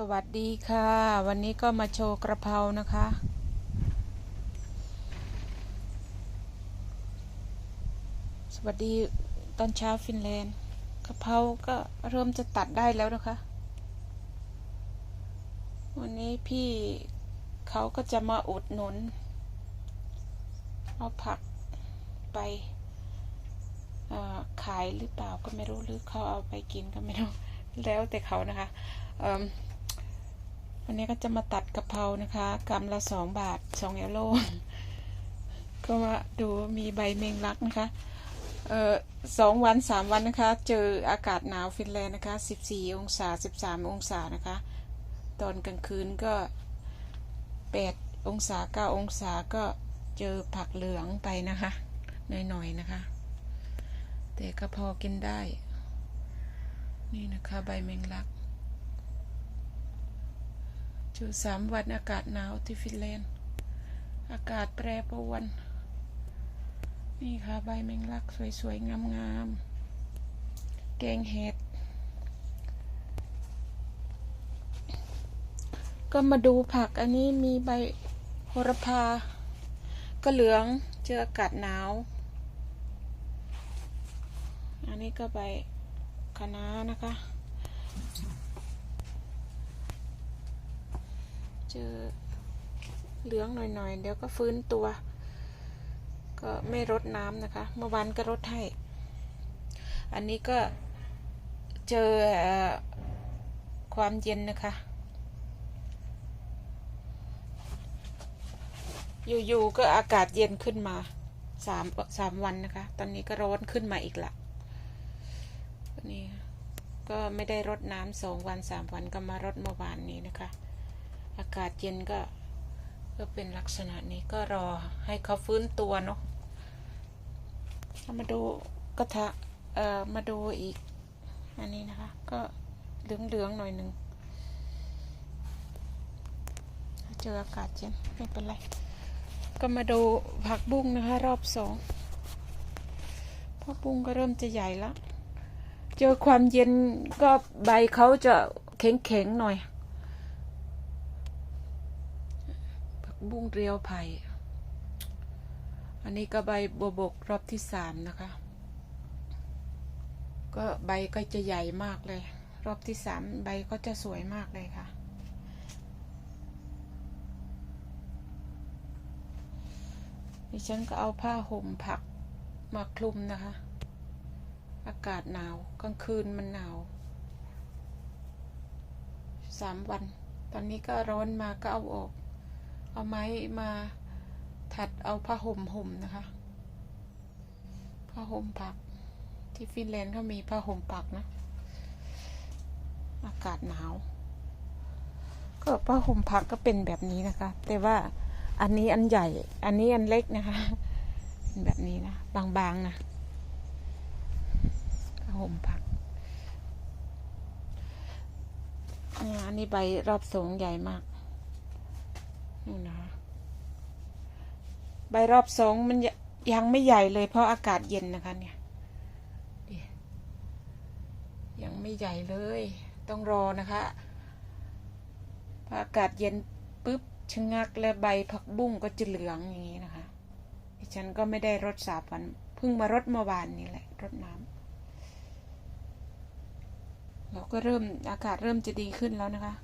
สวัสดีค่ะ วันนี้ก็มาโชว์กระเพรานะคะ สวัสดีตอนเช้าฟินแลนด์กระเพราก็เริ่มจะตัดได้แล้วนะคะ วันนี้พี่เขาก็จะมาอุดหนุน เอาผักไปขายหรือเปล่าก็ไม่รู้หรือเขาเอาไปกินก็ไม่รู้ แล้วแต่เขานะคะเอิ่ม วันนี้ก็จะมาตัดกะเพรานะคะกำละสองบาทสองเอโลก็มาดูมีใบเมงลักนะคะเอ่อสองวันสามวันนะคะ เจออากาศหนาวฟินแลนด์นะคะสิบสี่องศาสิบสามองศานะคะ ตอนกลางคืนก็แปดองศาเก้าองศาก็เจอผักเหลืองไปนะคะหน่อยๆนะคะ แต่ก็พอกินได้ นี่นะคะใบแมงลัก เจอสามวันอากาศหนาวที่ฟินแลนด์ อากาศแปรปรวน นี่ค่ะใบแมงลักสวย ๆ งามๆ แกงเห็ด ก็มาดูผักอันนี้มีใบโหระพา ก็เหลืองเจออากาศหนาว อันนี้ก็ใบคะน้านะคะ เจอเหลืองหน่อยๆ เดี๋ยวก็ฟื้นตัว ก็ไม่รดน้ำนะคะ เมื่อวานก็รดให้ อันนี้ก็เจอความเย็นนะคะ อยู่ๆก็อากาศเย็นขึ้นมาสามสามวันนะคะ ตอนนี้ก็ร้อนขึ้นมาอีกละนี่ก็ไม่ได้รดน้ำสองวันสามวันก็มารดเมื่อวานนี้นะคะากาศเย็นก็ ก็เป็นลักษณะนี้ก็รอให้เขาฟื้นตัวเนาะมาดูกระทะเอ่อมาดูอีก อันนี้นะคะ ก็เหลืองๆหน่อยหนึ่งเจออากาศเย็นไม่เป็นไร ก็มาดูผักบุ้งนะคะ รอบสองผักบุ้งก็เริ่มจะใหญ่แล้ว เจอความเย็นก็ใบเขาจะแข็งๆหน่อย ผัก บุ้งเรียวไผ่ อันนี้ก็ใบบัวบกรอบที่สามนะคะ ก็ใบก็จะใหญ่มากเลย รอบที่สามใบก็จะสวยมากเลยค่ะ ดิฉันก็เอาผ้าห่มผักมาคลุมนะคะ อากาศหนาวกลางคืนมันหนาวสามวัน ตอนนี้ก็ร้อนมาก็เอาออก เอาไม้มาถัดเอาผ้าห่มห่มนะคะผ้าห่มผัก ที่ฟินแลนด์เขามีผ้าห่มผักนะ อากาศหนาว ก็ผ้าห่มผักก็เป็นแบบนี้นะคะ แต่ว่าอันนี้อันใหญ่ อันนี้อันเล็กนะคะเป็นแบบนี้นะ บางๆนะผ้าห่มผักอ่าอันนี้ใบรอบสูงใหญ่มาก นู่นะคะใบรอบสองมันยยังไม่ใหญ่เลยเพราะอากาศเย็นนะคะเนี่ยยังไม่ใหญ่เลย ต้องรอนะคะพออากาศเย็นปุ๊บชะงักและใบผักบุ้งก็จะเหลืองอย่างนี้นะคะดิฉันก็ไม่ได้รดสาบวันเพิ่งมารดเมื่อวานนี่แหละรดน้ำเราก็เริ่มอากาศเริ่มจะดีขึ้นแล้วนะคะ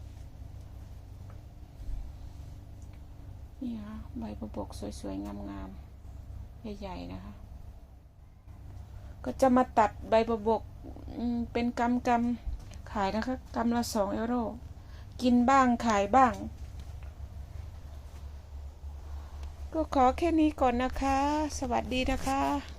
นี่ค่ะใบประบกสวยๆ งามๆ ใหญ่ๆ นะคะ ก็จะมาตัดใบประบกอืมเป็นกำกำๆขายนะคะกำละสองยูโรกินบ้างขายบ้าง ก็ขอแค่นี้ก่อนนะคะ สวัสดีนะคะ